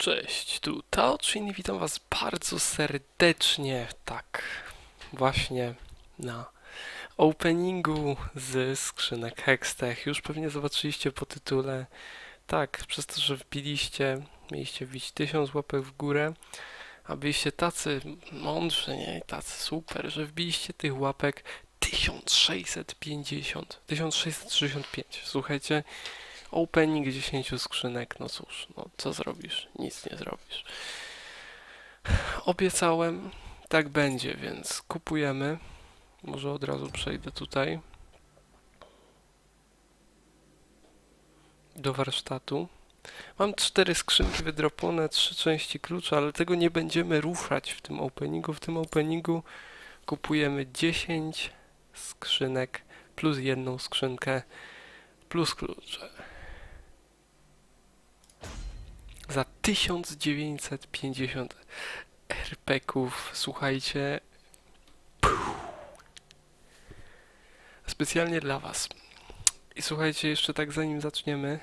Cześć, tu Taochin i witam Was bardzo serdecznie, tak, właśnie na openingu z skrzynek Hextech. Już pewnie zobaczyliście po tytule. Tak, przez to, że wbiliście, mieliście wbić 1000 łapek w górę, a byliście tacy mądrzy, nie, tacy super, że wbiliście tych łapek 1650, 1665. Słuchajcie, Opening 10 skrzynek, no cóż, no co zrobisz? Nic nie zrobisz. Obiecałem, tak będzie, więc kupujemy. Może od razu przejdę tutaj do warsztatu. Mam cztery skrzynki wydropione, trzy części klucza, ale tego nie będziemy ruszać w tym openingu. W tym openingu kupujemy 10 skrzynek plus jedną skrzynkę plus klucze. Za 1950 RP-ków. Słuchajcie. Specjalnie dla Was. I słuchajcie, jeszcze tak zanim zaczniemy,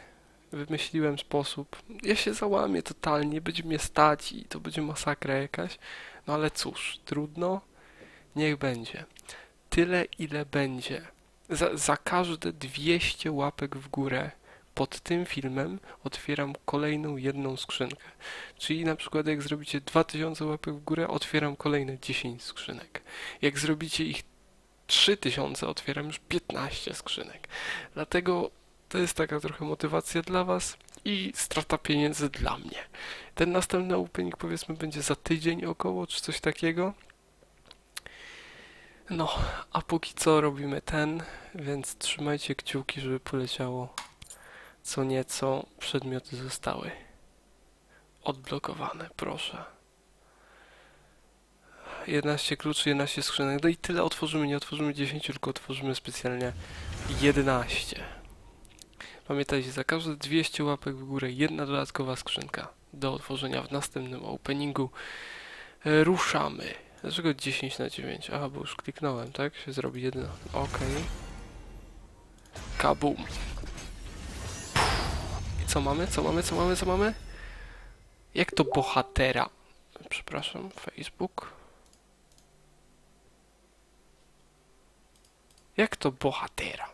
wymyśliłem sposób. Ja się załamię totalnie, będzie mnie stać i to będzie masakra jakaś. No ale cóż, trudno. Niech będzie. Tyle, ile będzie. Za, za każde 200 łapek w górę pod tym filmem otwieram kolejną jedną skrzynkę. Czyli na przykład jak zrobicie 2000 łapek w górę, otwieram kolejne 10 skrzynek. Jak zrobicie ich 3000, otwieram już 15 skrzynek. Dlatego to jest taka trochę motywacja dla Was i strata pieniędzy dla mnie. Ten następny opening powiedzmy będzie za tydzień około, czy coś takiego. No, a póki co robimy ten, więc trzymajcie kciuki, żeby poleciało co nieco przedmioty zostały odblokowane, proszę. 11 kluczy, 11 skrzynek. No i tyle otworzymy, nie otworzymy 10, tylko otworzymy specjalnie 11. Pamiętajcie, za każde 200 łapek w górę jedna dodatkowa skrzynka do otworzenia w następnym openingu. E, Ruszamy. Dlaczego 10 na 9? Aha, bo już kliknąłem, tak? Się zrobi jedna. Okej. Kabum. Co mamy? Co mamy? Co mamy? Co mamy? Jak to bohatera? Przepraszam, Facebook. Jak to bohatera?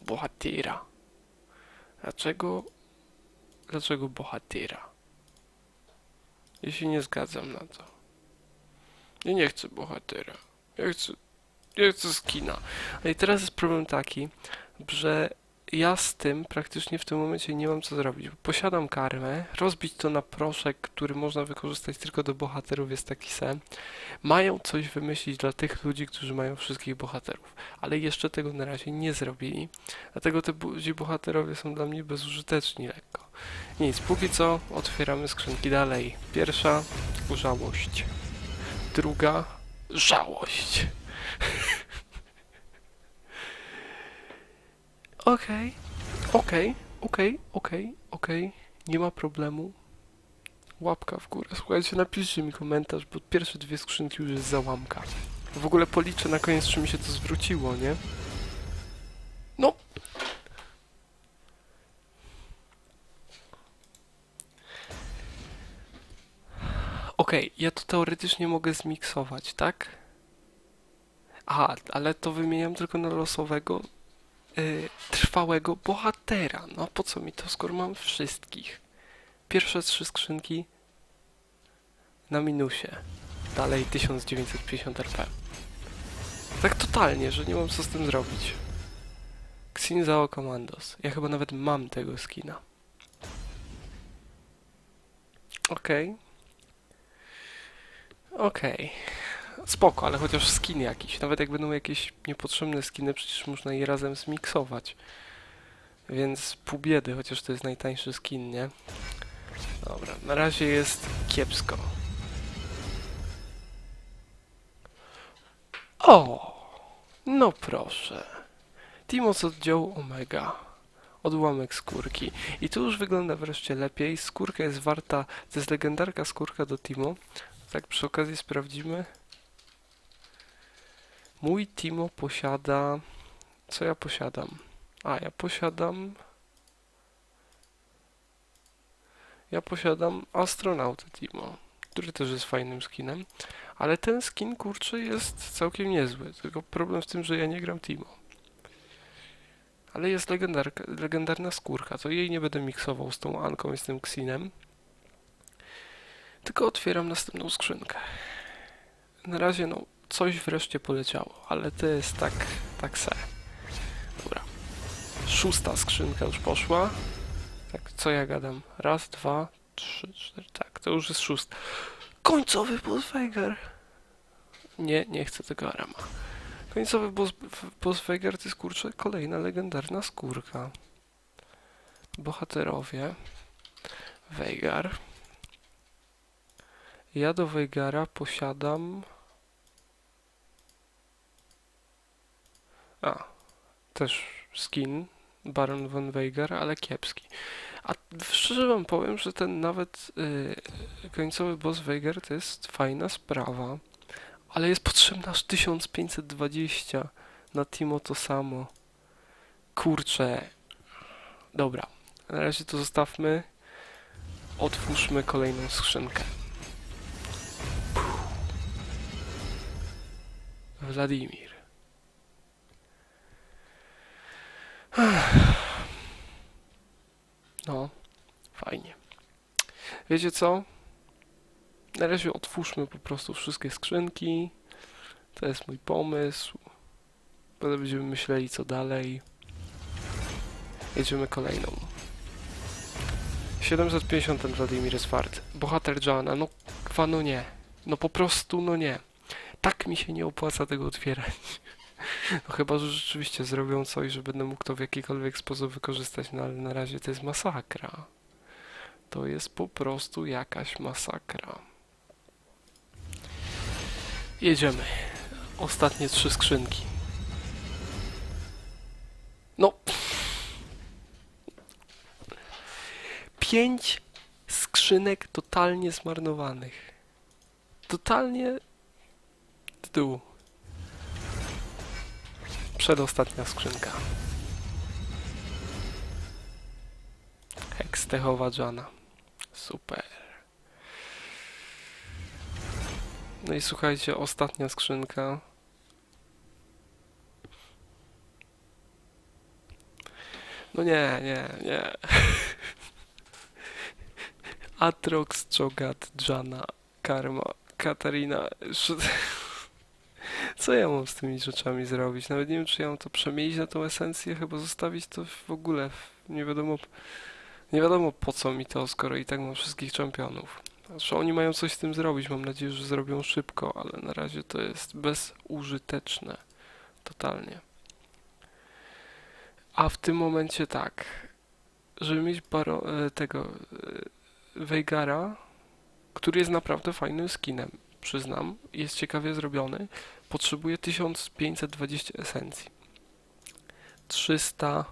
Bohatera. Dlaczego? Dlaczego bohatera? Ja się nie zgadzam na to. Ja nie chcę bohatera. Ja chcę. Ja chcę skina. Ale i teraz jest problem taki, że ja z tym praktycznie w tym momencie nie mam co zrobić. Posiadam karmę, rozbić to na proszek, który można wykorzystać tylko do bohaterów jest taki sen. Mają coś wymyślić dla tych ludzi, którzy mają wszystkich bohaterów, ale jeszcze tego na razie nie zrobili. Dlatego te ci bohaterowie są dla mnie bezużyteczni lekko. Nic, póki co otwieramy skrzynki dalej. Pierwsza żałość. Druga żałość. Okej, okej, okej, okej, okej, nie ma problemu. Łapka w górę. Słuchajcie, napiszcie mi komentarz, bo pierwsze dwie skrzynki już jest załamka. W ogóle policzę na koniec, czy mi się to zwróciło, nie? No. Okej, ja to teoretycznie mogę zmiksować, tak? Aha, ale to wymieniam tylko na losowego y, trwałego bohatera. No po co mi to, skoro mam wszystkich? Pierwsze trzy skrzynki na minusie. Dalej 1950 RP. Tak totalnie, że nie mam co z tym zrobić. Xinzao Commandos. Ja chyba nawet mam tego skina. Okej. Okej. Spoko, ale chociaż skin jakiś. Nawet jak będą jakieś niepotrzebne skiny, przecież można je razem zmiksować. Więc pół biedy, chociaż to jest najtańszy skin, nie? Dobra, na razie jest kiepsko. O! No proszę. Timo z oddziału Omega. Odłamek skórki. I tu już wygląda wreszcie lepiej. Skórka jest warta, to jest legendarka skórka do Timo. Tak przy okazji sprawdzimy. Mój Timo posiada. Co ja posiadam? A, ja posiadam. Ja posiadam astronautę Timo, który też jest fajnym skinem, ale ten skin kurczę jest całkiem niezły. Tylko problem w tym, że ja nie gram Timo. Ale jest legendarna skórka, to jej nie będę miksował z tą Anką i z tym Xinem. Tylko otwieram następną skrzynkę. Na razie no, coś wreszcie poleciało, ale to jest tak, tak se. Dobra. Szósta skrzynka już poszła. Tak, co ja gadam? Raz, dwa, trzy, cztery. Tak, to już jest szósty. Końcowy Veigar. Nie, nie chcę tego Arama. Końcowy Veigar to jest kurczę kolejna legendarna skórka. Bohaterowie. Veigar. Ja do Veigara posiadam... A, też skin Baron von Veigar, ale kiepski. A szczerze wam powiem, że ten nawet y, końcowy boss Veigar to jest fajna sprawa, ale jest potrzebna aż 1520 na Timo to samo. Kurczę. Dobra, na razie to zostawmy. Otwórzmy kolejną skrzynkę. Wladimir. No, fajnie. Wiecie co? Na razie otwórzmy po prostu wszystkie skrzynki. To jest mój pomysł. Potem będziemy myśleli co dalej. Jedziemy kolejną. 750 ten Wladimir jest wart. Bohater Jana, no kwa no nie. No po prostu no nie. Tak mi się nie opłaca tego otwierać. No chyba, że rzeczywiście zrobią coś, że będę mógł to w jakikolwiek sposób wykorzystać, no ale na razie to jest masakra. To jest po prostu jakaś masakra. Jedziemy. Ostatnie trzy skrzynki. No. Pięć skrzynek totalnie zmarnowanych. Totalnie w dół. Przedostatnia skrzynka. Hextechowa Jana. Super. No i słuchajcie, ostatnia skrzynka. No nie, nie, nie. Atrox, Jogat, Jana, Karma, Katarina. Co ja mam z tymi rzeczami zrobić? Nawet nie wiem, czy ja mam to przemienić na tą esencję, chyba zostawić to w ogóle. Nie wiadomo, nie wiadomo po co mi to, skoro i tak mam wszystkich czempionów. Znaczy oni mają coś z tym zrobić, mam nadzieję, że zrobią szybko, ale na razie to jest bezużyteczne. Totalnie. A w tym momencie tak, żeby mieć baro, e, tego e, Veigara, który jest naprawdę fajnym skinem, przyznam, jest ciekawie zrobiony, potrzebuję 1520 esencji. 300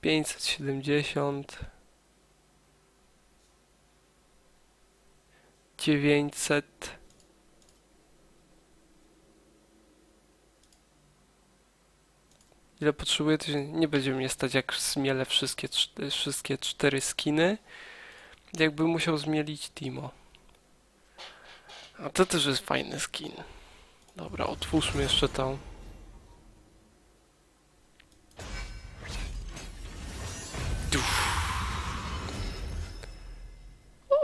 570 900 Ile potrzebuję, to nie będzie mnie stać jak zmielę wszystkie, wszystkie cztery skiny. Jakby musiał zmielić Timo. A to też jest fajny skin. Dobra, otwórzmy jeszcze tą.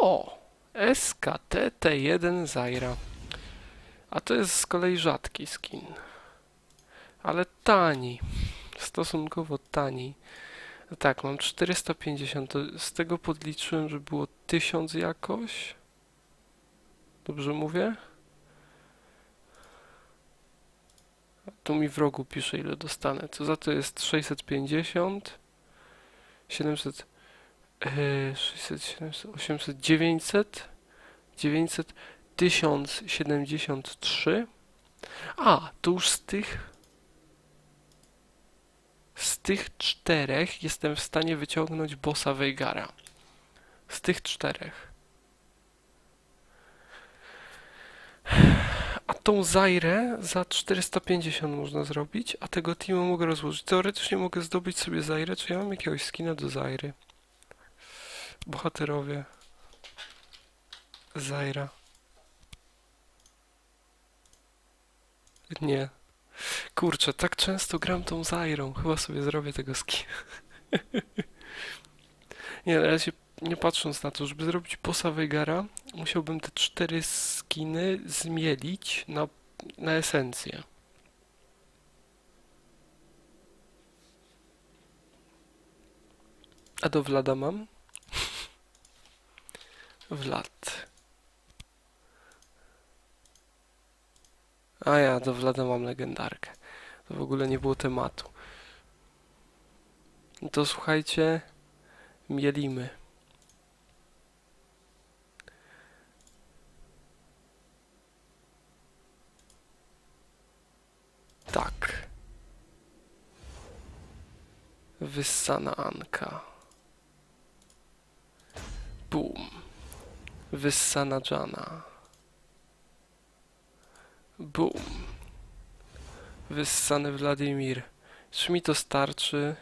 O! SKT T1 Zaira. A to jest z kolei rzadki skin. Ale tani. Stosunkowo tani. No Tak, mam 450. to Z tego podliczyłem, że było 1000 jakoś. Dobrze mówię? Tu mi w rogu pisze ile dostanę. Co za to jest 650, 700, e, 600, 700, 800, 900, 900, 1073. A, to już z tych z tych czterech jestem w stanie wyciągnąć bossa Veigara. Z tych czterech. A tą Zairę za 450 można zrobić, a tego Timo mogę rozłożyć. Teoretycznie mogę zdobyć sobie Zairę. Czy ja mam jakiegoś skina do Zairy? Bohaterowie. Zaira. Nie. Kurczę, tak często gram tą Zairą. Chyba sobie zrobię tego skina. nie, na razie nie patrząc na to, żeby zrobić bossa Veigara, musiałbym te cztery skiny zmielić na, na esencję. A do Vlada mam? Vlad. A ja, do Vlada mam legendarkę. To w ogóle nie było tematu. No to słuchajcie, mielimy. Tak. Wyssana Anka. Boom. Wyssana Jana. Boom. Wyssany Wladimir. Czy mi to starczy?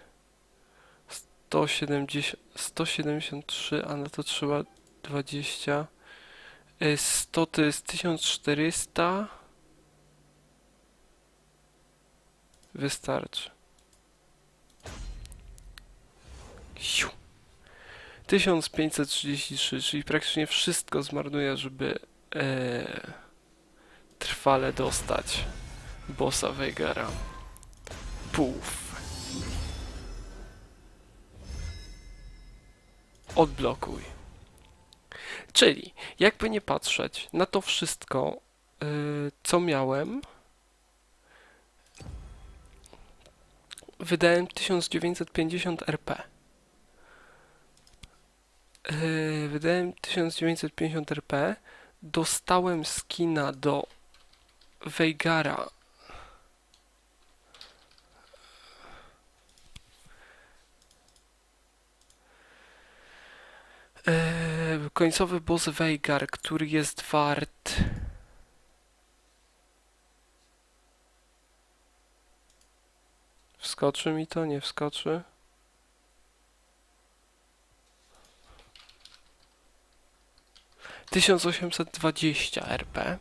170, 173, a na to trzeba 20. Y, 100 to jest 1400. Wystarczy. Siu. 1533, czyli praktycznie wszystko zmarnuję, żeby e, trwale dostać bossa Veigara. Puf. Odblokuj. Czyli, jakby nie patrzeć na to wszystko, y, co miałem, wydałem 1950 RP. Yy, wydałem 1950 RP. Dostałem skina do Veigara. Yy, końcowy boss Veigar, który jest wart Wskoczy mi to? Nie wskoczy? Tysiąc osiemset dwadzieścia RP.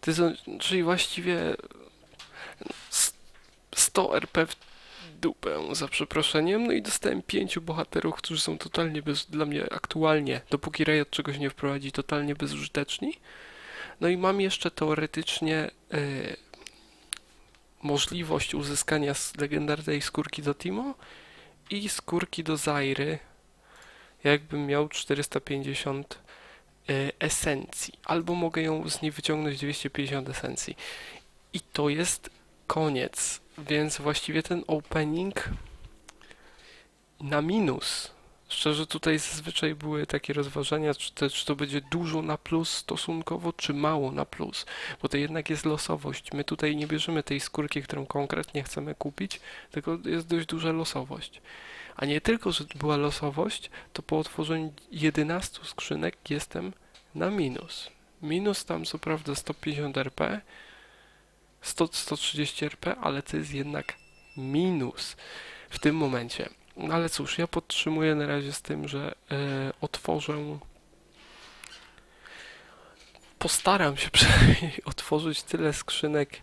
To czyli właściwie s- 100 RP w dupę, za przeproszeniem. No i dostałem pięciu bohaterów, którzy są totalnie bez, dla mnie aktualnie, dopóki Riot czegoś nie wprowadzi, totalnie bezużyteczni. No i mam jeszcze teoretycznie y, możliwość uzyskania legendarnej skórki do Timo i skórki do Zairy, jakbym miał 450 y, esencji, albo mogę ją z niej wyciągnąć 250 esencji. I to jest koniec, więc właściwie ten opening na minus. Szczerze, tutaj zazwyczaj były takie rozważania, czy to, czy to będzie dużo na plus stosunkowo, czy mało na plus, bo to jednak jest losowość. My tutaj nie bierzemy tej skórki, którą konkretnie chcemy kupić, tylko jest dość duża losowość. A nie tylko, że była losowość, to po otworzeniu 11 skrzynek jestem na minus. Minus tam co prawda 150 RP, 100, 130 RP, ale to jest jednak minus w tym momencie. No ale cóż, ja podtrzymuję na razie z tym, że e, otworzę. Postaram się przynajmniej otworzyć tyle skrzynek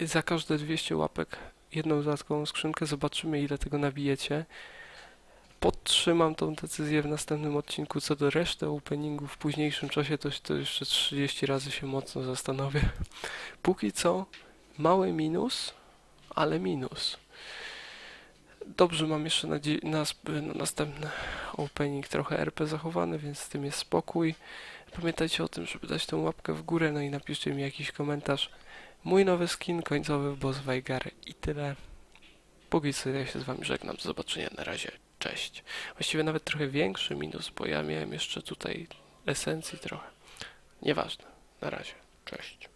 e, za każde 200 łapek. Jedną dodatkową skrzynkę. Zobaczymy, ile tego nabijecie. Podtrzymam tą decyzję w następnym odcinku. Co do reszty openingów w późniejszym czasie, to, to jeszcze 30 razy się mocno zastanowię. Póki co, mały minus, ale minus. Dobrze, mam jeszcze na, sp- na następny opening trochę RP zachowany, więc z tym jest spokój. Pamiętajcie o tym, żeby dać tą łapkę w górę, no i napiszcie mi jakiś komentarz. Mój nowy skin końcowy w Boss Weigar i tyle. Póki co ja się z wami żegnam. Do zobaczenia na razie. Cześć. Właściwie nawet trochę większy minus, bo ja miałem jeszcze tutaj esencji trochę. Nieważne. Na razie. Cześć.